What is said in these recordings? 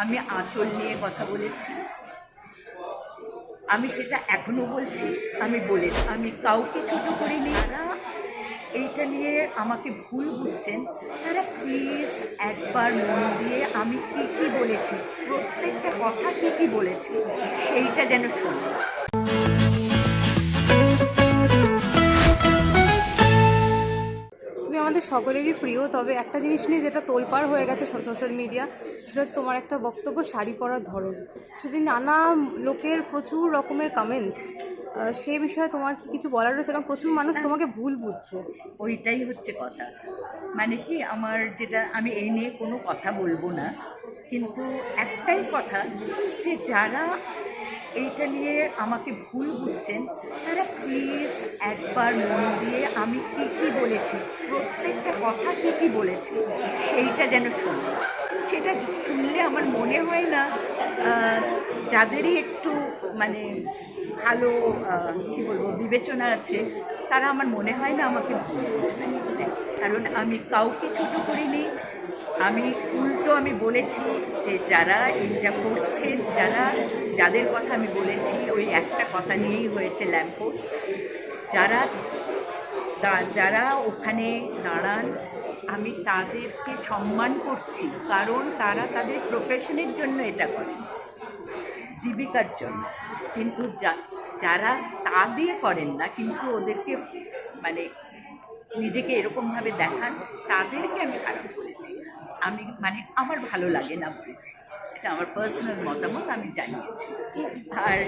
আমি আঁচল নিয়ে কথা বলেছি। আমি সেটা এখনও বলছি, আমি বলে আমি কাউকে ছোট করিনি। তারা এইটা নিয়ে আমাকে ভুল বুঝছেন। তারা প্লিজ একবার মন দিয়ে আমি কী কি বলেছি, প্রত্যেকটা কথা কী কি বলেছি, সেইটা যেন শোনে। আমাদের সকলেরই প্রিয়, তবে একটা জিনিস নিয়ে যেটা তোলপাড় হয়ে গেছে সোশ্যাল মিডিয়া সেটা হচ্ছে তোমার একটা বক্তব্য, শাড়ি পরার ধরন। সেটি নানা লোকের প্রচুর রকমের কমেন্টস সেই বিষয়ে তোমার কি কিছু বলার রয়েছে? কারণ প্রচুর মানুষ তোমাকে ভুল বুঝছে। ওইটাই হচ্ছে কথা। মানে কি, আমার যেটা, আমি এই নিয়ে কোনো কথা বলব না। কিন্তু একটাই কথা যে যারা এইটা নিয়ে আমাকে ভুল বুঝছেন, তারা প্লিজ একবার মন দিয়ে আমি কী কী বলেছি, প্রত্যেকটা কথা কী কী বলেছি, সেইটা যেন শোনে। সেটা শুনলে আমার মনে হয় না যাদেরই একটু মানে ভালো কী বলব, বিবেচনা আছে, তারা আমার মনে হয় না আমাকে কারণ আমি কাউকে ছোট করিনি, আমি উল্টো আমি বলেছি যে যারা এইটা করছেন, যারা, যাদের কথা আমি বলেছি, ওই একটা কথা নিয়েই হয়েছে ল্যাম্পোস্ট যারা যারা ওখানে দাঁড়ান, আমি তাদেরকে সম্মান করছি, কারণ তারা তাদের প্রফেশনের জন্য এটা করে, জীবিকার জন্য। কিন্তু যারা তা দিয়ে করেন না, কিন্তু ওদেরকে মানে নিজেকে এরকমভাবে দেখান, তাদেরকে আমি খারাপ করেছি আমি মানে আমার ভালো লাগে না বলেছি। এটা আমার পার্সোনাল মতামত আমি জানিয়েছি। আর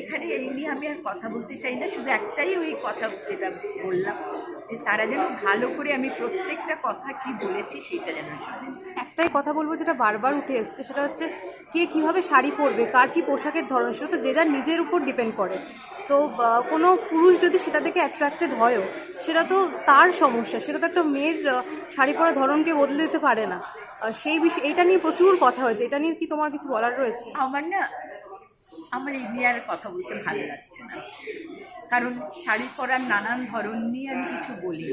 এখানে এই নিয়ে আমি আর কথা বলতে চাই না, শুধু একটাই ওই কথা যেটা বললাম, যে তারা যেন ভালো করে আমি প্রত্যেকটা কথা কি বলেছি সেটা যেন একটাই কথা বলব যেটা বারবার উঠে এসছে, সেটা হচ্ছে কে কীভাবে শাড়ি পরবে, কার কি পোশাকের ধরন, সেটা তো যে যার নিজের উপর ডিপেন্ড করে। তো কোনো পুরুষ যদি সেটা থেকে অ্যাট্রাক্টেড হয়ও, সেটা তো তার সমস্যা, সেটা তো একটা মেয়ের শাড়ি পরার ধরনকে বদলে দিতে পারে না। সেই বিষয়ে এটা নিয়ে প্রচুর কথা হয়েছে। এটা নিয়ে কি তোমার কিছু বলার রয়েছে? আমার না, আমার আর কথা বলতে ভালো লাগছে না। কারণ শাড়ি পরার নানান ধরন নিয়ে আমি কিছু বলি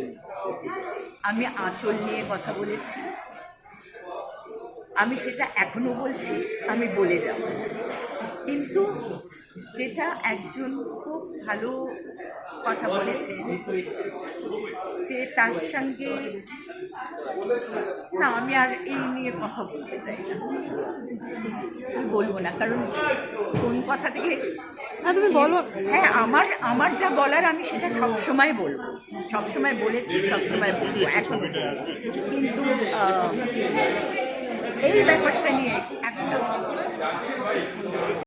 আমি আঁচল নিয়ে কথা বলেছি। আমি সেটা এখনও বলছি, আমি বলে যাব। কিন্তু যেটা একজন খুব ভালো কথা বলেছে যে তার সঙ্গে না আমি আর এই নিয়ে কথা বলতে চাই না। বলব না কারণ কোন কথা থেকে না তুমি বলো। হ্যাঁ আমার আমার যা বলার আমি সেটা সবসময় বলব। সবসময় বলেছি সবসময় বলব এখন। কিন্তু এই ব্যাপারটা নিয়ে একটা